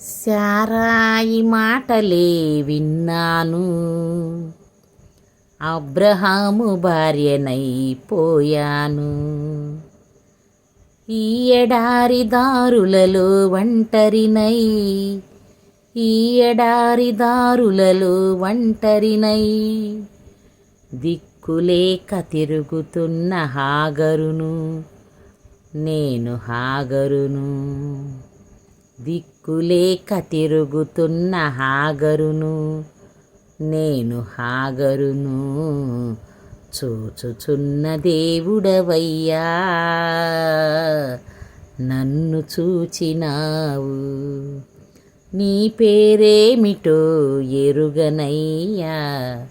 శారాయి మాటలే విన్నాను. అబ్రహాము భార్యనైపోయాను ఈ ఎడారి దారులలో ఒంటరినై ఈ ఎడారి దారులలో ఒంటరినై దిక్కులేక తిరుగుతున్న హాగరును నేను హాగరును. దిక్కులేక తిరుగుతున్న హాగరును నేను హాగరును చూచుచున్న దేవుడవయ్యా నన్ను చూచినావు. నీ పేరేమిటో ఎరుగనయ్యా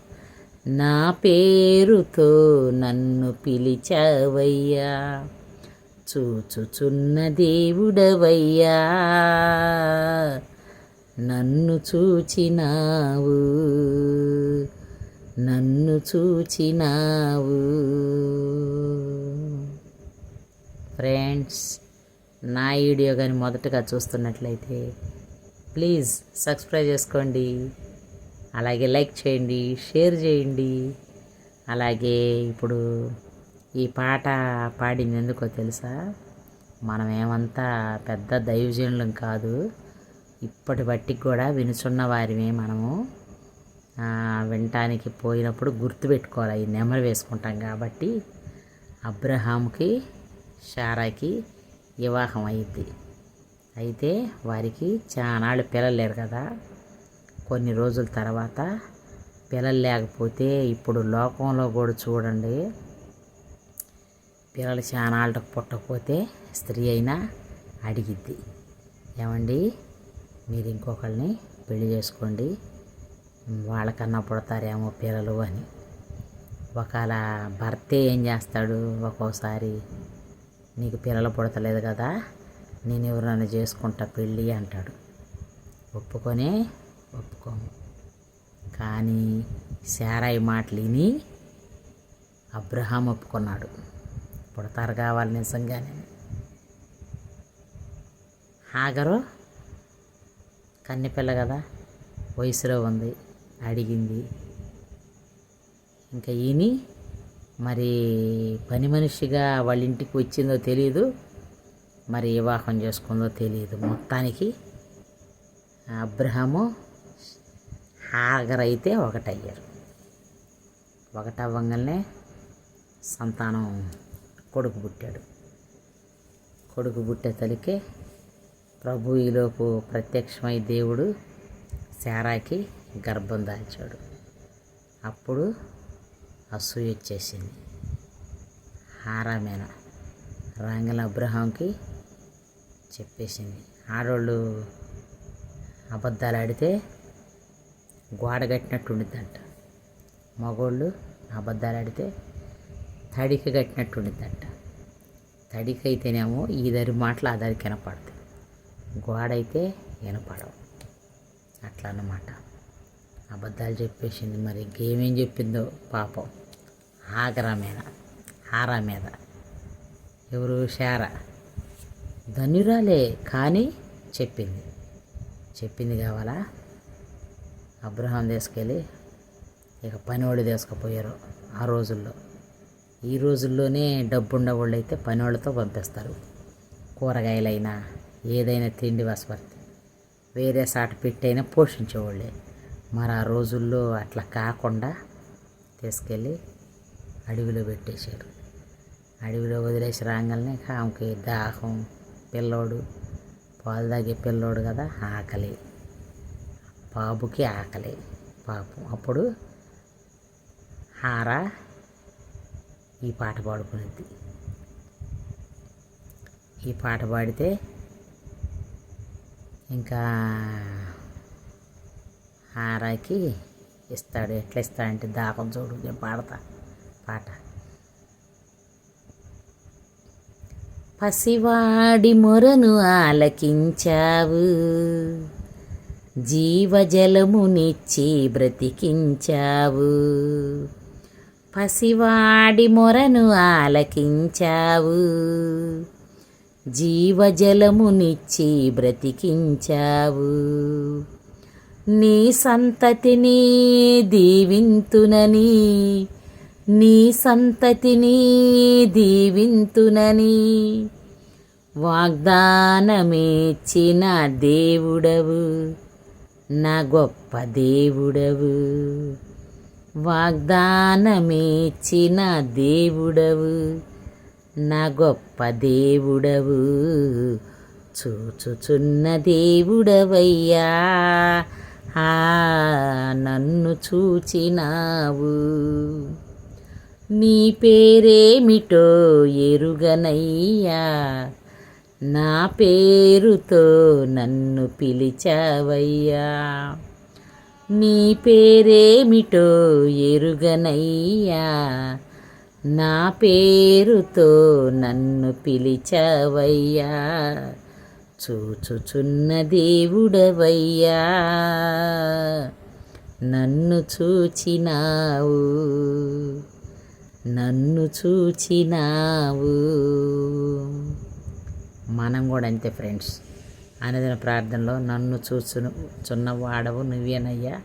నా పేరుతో నన్ను పిలిచావయ్యా. చూచుచున్న దేవుడవయ్యా. నన్ను చూచినావు. నన్ను చూచినావు. ఫ్రెండ్స్ నా వీడియో కానీ మొదటగా చూస్తున్నట్లయితే ప్లీజ్ సబ్స్క్రైబ్ చేసుకోండి. అలాగే లైక్ చేయండి షేర్ చేయండి. అలాగే ఇప్పుడు ఈ పాట పాడింది ఎందుకో తెలుసా? మనం ఏమంతా పెద్ద దైవజనులం కాదు. ఇప్పటి బట్టి కూడా వినుచున్న వారిమే మనము. వినటానికి పోయినప్పుడు గుర్తుపెట్టుకోవాలి ఈ నెమరు వేసుకుంటాం కాబట్టి అబ్రహాంకి షారాకి వివాహం అయింది అయితే వారికి చాలాళ్ళు పిల్లలు లేరు కదా. కొన్ని రోజుల తర్వాత పిల్లలు లేకపోతే ఇప్పుడు లోకంలో కూడా చూడండి. పిల్లలు చానాళ్ళకు పుట్టకపోతే స్త్రీ అయినా అడిగిద్ది. ఏమండి? మీరు ఇంకొకరిని పెళ్ళి చేసుకోండి. వాళ్ళకన్నా పుడతారేమో పిల్లలు అని. ఒకవేళ భర్తే ఏం చేస్తాడు ఒక్కోసారి? నీకు పిల్లలు పుడతలేదు కదా నేను ఎవరైనా చేసుకుంటా పెళ్ళి అంటాడు. ఒప్పుకొనే ఒప్పుకోము. కానీ శారాయి మాటలు విని అబ్రహాం ఒప్పుకున్నాడు. పుడతారు కావాలి నిజంగానే. హాగరు కన్నెపిల్ల కదా వయసులో ఉంది అడిగింది. ఇంకా ఈని మరి పని మనిషిగా వాళ్ళ ఇంటికి వచ్చిందో తెలియదు మరి వివాహం చేసుకుందో తెలియదు మొత్తానికి అబ్రహము హాగర్ అయితే ఒకటయ్యారు. ఒకటవ్వంగానే సంతానం కొడుకు పుట్టాడు. కొడుకు పుట్టే తలికే ప్రభు ఈలోపు ప్రత్యక్షమై దేవుడు శారాకి గర్భం దాల్చాడు. అప్పుడు అసూయ వచ్చేసింది. హారామేన? రాంగల అబ్రహాంకి చెప్పేసింది. ఆడవాళ్ళు అబద్ధాలు ఆడితే గోడ కట్టినట్టు ఉండిద్దంట. మగోళ్ళు అబద్ధాలు ఆడితే తడిక కట్టినట్టు ఉండిద్దంట తడికి అయితేనేమో ఈ దరి మాటలు ఆ దరికి వినపడతాయి. గోడ అయితే వినపడవు. అట్లా అన్నమాట అబద్ధాలు చెప్పేసింది మరి ఇంకేమేం చెప్పిందో పాపం. ఆగరా మీద హారా మీద ఎవరు షారా ధన్యురాలే కానీ చెప్పింది. చెప్పింది కావాలా? అబ్రహాం తీసుకెళ్ళి ఇక పనివాడు తీసుకుపోయారు ఆ రోజుల్లో. ఈ రోజుల్లోనే డబ్బున్న వాళ్ళు అయితే పనివాళ్ళతో పంపిస్తారు. కూరగాయలైనా ఏదైనా తిండి వసపర్తి వేరే సాట పెట్టైనా పోషించేవాళ్ళే. మరి ఆ రోజుల్లో అట్లా కాకుండా తీసుకెళ్ళి అడవిలో పెట్టేశారు. అడవిలో వదిలేసి రాగానే ఆమెకి దాహం పిల్లోడు పాలు తాగే పిల్లోడు కదా ఆకలి. బాబుకి ఆకలి పాపం. అప్పుడు హారా ఈ పాట పాడుకునేది. ఈ పాట పాడితే ఇంకా ఆరాకి ఇస్తాడు. ఎట్లా ఇస్తాడంటే దాపం చూడు నేను పాడతా పాట. పసివాడి మొరను ఆలకించావు జీవజలమునిచ్చి బ్రతికించావు. పసివాడి మొరను ఆలకించావు. జీవజలమునిచ్చి బ్రతికించావు. నీ సంతతిని దీవింతునని నీ సంతతిని దీవింతునని వాగ్దానమేచ్చిన దేవుడవు నా గొప్ప దేవుడవు. వాగ్దానమేచిన దేవుడవు నా గొప్ప దేవుడవు. చూచుచున్న దేవుడవయ్యా ఆ నన్ను చూచినావు. నీ పేరేమిటో ఎరుగనయ్యా నా పేరుతో నన్ను పిలిచావయ్యా. నీ పేరేమిటో ఎరుగనయ్యా? నా పేరుతో నన్ను పిలిచావయ్యా. చూచుచున్న దేవుడవయ్యా. నన్ను చూచినావు. నన్ను చూచినావు. మనం కూడా అంతే ఫ్రెండ్స్. అనుదిన ప్రార్థనలో నన్ను చూచును చున్నవాడవు నువ్వేనయ్యా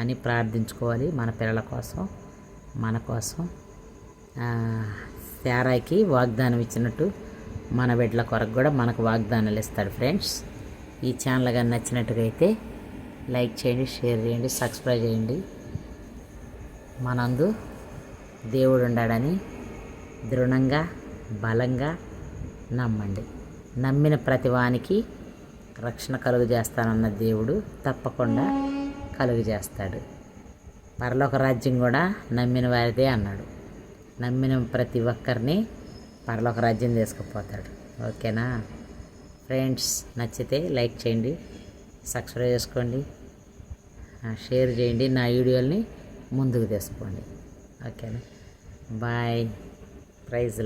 అని ప్రార్థించుకోవాలి మన పిల్లల కోసం మన కోసం. శారాకి వాగ్దానం ఇచ్చినట్టు మన బిడ్డల కొరకు కూడా మనకు వాగ్దానాలు ఇస్తాడు ఫ్రెండ్స్. ఈ ఛానల్ కానీ నచ్చినట్టుగా అయితే లైక్ చేయండి షేర్ చేయండి సబ్స్క్రైబ్ చేయండి. మనందు దేవుడు ఉండాడని దృఢంగా బలంగా నమ్మండి. నమ్మిన ప్రతివానికి రక్షణ కలుగు చేస్తానన్న దేవుడు తప్పకుండా కలుగు చేస్తాడు. పరలోక రాజ్యం కూడా నమ్మిన వారిదే అన్నాడు. నమ్మిన ప్రతి ఒక్కరిని పరలోక రాజ్యం తీసుకుపోతాడు. ఓకేనా? ఫ్రెండ్స్ నచ్చితే లైక్ చేయండి సబ్స్క్రైబ్ చేసుకోండి షేర్ చేయండి నా వీడియోల్ని ముందుకు తీసుకోండి ఓకేనా? బాయ్. ప్రైజ్